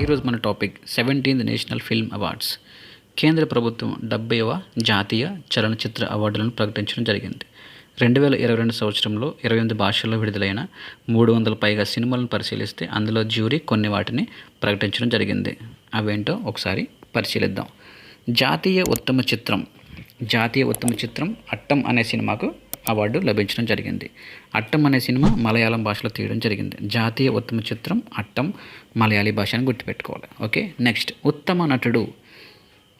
ఈరోజు మన topic seventeenth national film awards. కేంద్ర ప్రభుత్వం డెబ్బైవ జాతీయ చలనచిత్ర అవార్డులను ప్రకటించడం జరిగింది. రెండు వేల ఇరవై రెండు సంవత్సరంలో ఇరవై ఎనిమిది భాషల్లో విడుదలైన మూడు వందల పైగా సినిమాలను పరిశీలిస్తే అందులో జ్యూరీ కొన్ని వాటిని ప్రకటించడం జరిగింది. అవేంటో ఒకసారి పరిశీలిద్దాం. జాతీయ ఉత్తమ చిత్రం జాతీయ ఉత్తమ చిత్రం అట్టం అనే సినిమాకు అవార్డు లభించడం జరిగింది. అట్టం అనే సినిమా మలయాళం భాషలో తీయడం జరిగింది. జాతీయ ఉత్తమ చిత్రం అట్టం మలయాళీ భాషను గుర్తుపెట్టుకోవాలి. ఓకే? నెక్స్ట్. ఉత్తమ నటుడు.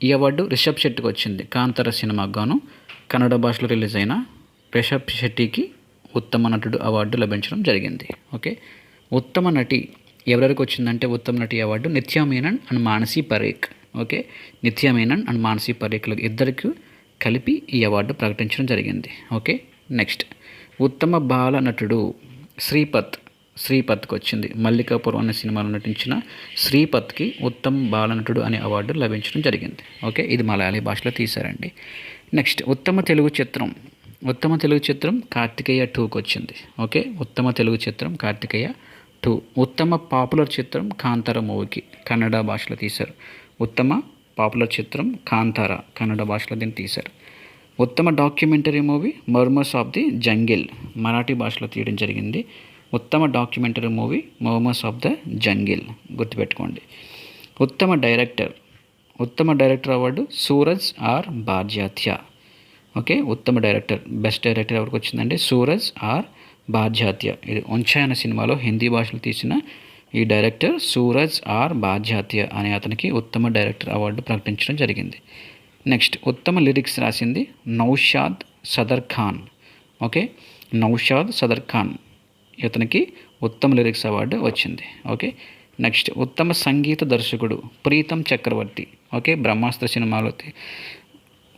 ఈ అవార్డు రిషబ్ శెట్టికి వచ్చింది. కాంతార సినిమాకు గాను కన్నడ భాషలో రిలీజ్ అయిన రిషబ్ శెట్టికి ఉత్తమ నటుడు అవార్డు లభించడం జరిగింది. ఓకే? ఉత్తమ నటి ఎవరెవరికి వచ్చిందంటే ఉత్తమ నటి award Nithya Menen and Manasi Parekh. Okay? Nithya Menen and Manasi పరేక్లకు ఇద్దరికి కలిపి ఈ అవార్డు ప్రకటించడం జరిగింది. ఓకే? నెక్స్ట్ ఉత్తమ బాల నటుడు శ్రీపత్. శ్రీపత్కి వచ్చింది. మల్లికాపురం అనే సినిమాలో నటించిన శ్రీపత్కి ఉత్తమ బాలనటుడు అనే అవార్డు లభించడం జరిగింది. ఓకే? ఇది మలయాళీ భాషలో తీశారండి. నెక్స్ట్ ఉత్తమ తెలుగు చిత్రం. ఉత్తమ తెలుగు చిత్రం కార్తికేయ టూకి వచ్చింది. ఓకే? ఉత్తమ తెలుగు చిత్రం కార్తికేయ టూ. ఉత్తమ పాపులర్ చిత్రం కాంతార మూవీకి కన్నడ భాషలో తీశారు. ఉత్తమ పాపులర్ చిత్రం కాంతార కన్నడ భాషలో దీన్ని తీశారు. ఉత్తమ documentary movie murmurs of the jungle. Marathi భాషలో తీయడం జరిగింది. ఉత్తమ documentary movie murmurs of the jungle. గుర్తుపెట్టుకోండి. ఉత్తమ డైరెక్టర్. ఉత్తమ director award Sooraj R Barjatya okay? ఉత్తమ డైరెక్టర్. బెస్ట్ డైరెక్టర్ ఎవరికి వచ్చిందంటే సూరజ్ ఆర్ బాధ్యాత్య ఇది వంచాయ్ అనే సినిమాలో హిందీ భాషలో తీసిన ఈ డైరెక్టర్ సూరజ్ ఆర్ బాధ్యాత్య అనే అతనికి ఉత్తమ డైరెక్టర్ అవార్డు ప్రకటించడం జరిగింది. నెక్స్ట్ ఉత్తమ లిరిక్స్ రాసింది నౌషాద్ సదర్ ఖాన్. ఓకే నౌషాద్ సదర్ ఖాన్. ఇతనికి ఉత్తమ లిరిక్స్ అవార్డు వచ్చింది. ఓకే నెక్స్ట్ ఉత్తమ సంగీత దర్శకుడు ప్రీతం చక్రవర్తి. ఓకే బ్రహ్మాస్త్ర సినిమాలో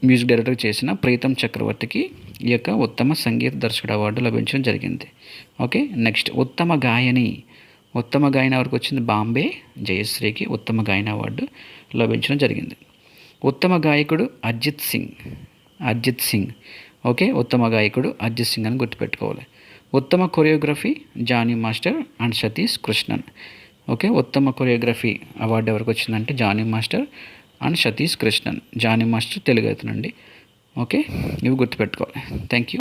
మ్యూజిక్ డైరెక్టర్ చేసిన ప్రీతం చక్రవర్తికి ఈ యొక్క ఉత్తమ సంగీత దర్శకుడు అవార్డు లభించడం జరిగింది. ఓకే నెక్స్ట్ ఉత్తమ గాయని. ఉత్తమ గాయని ఎవరికి వచ్చింది? బాంబే జయశ్రీకి ఉత్తమ గాయని అవార్డు లభించడం జరిగింది. ఉత్తమ గాయకుడు అర్జిత్ సింగ్. అర్జిత్ సింగ్. ఓకే ఉత్తమ గాయకుడు అర్జిత్ సింగ్ అని గుర్తుపెట్టుకోవాలి. ఉత్తమ choreography Jani master and Satish Krishnan. Okay ఉత్తమ కొరియోగ్రఫీ అవార్డు ఎవరికి వచ్చిందంటే Jani master and Satish Krishnan. Jani master Telugu అవుతుందండి. ఓకే ఇవి గుర్తుపెట్టుకోవాలి. Thank you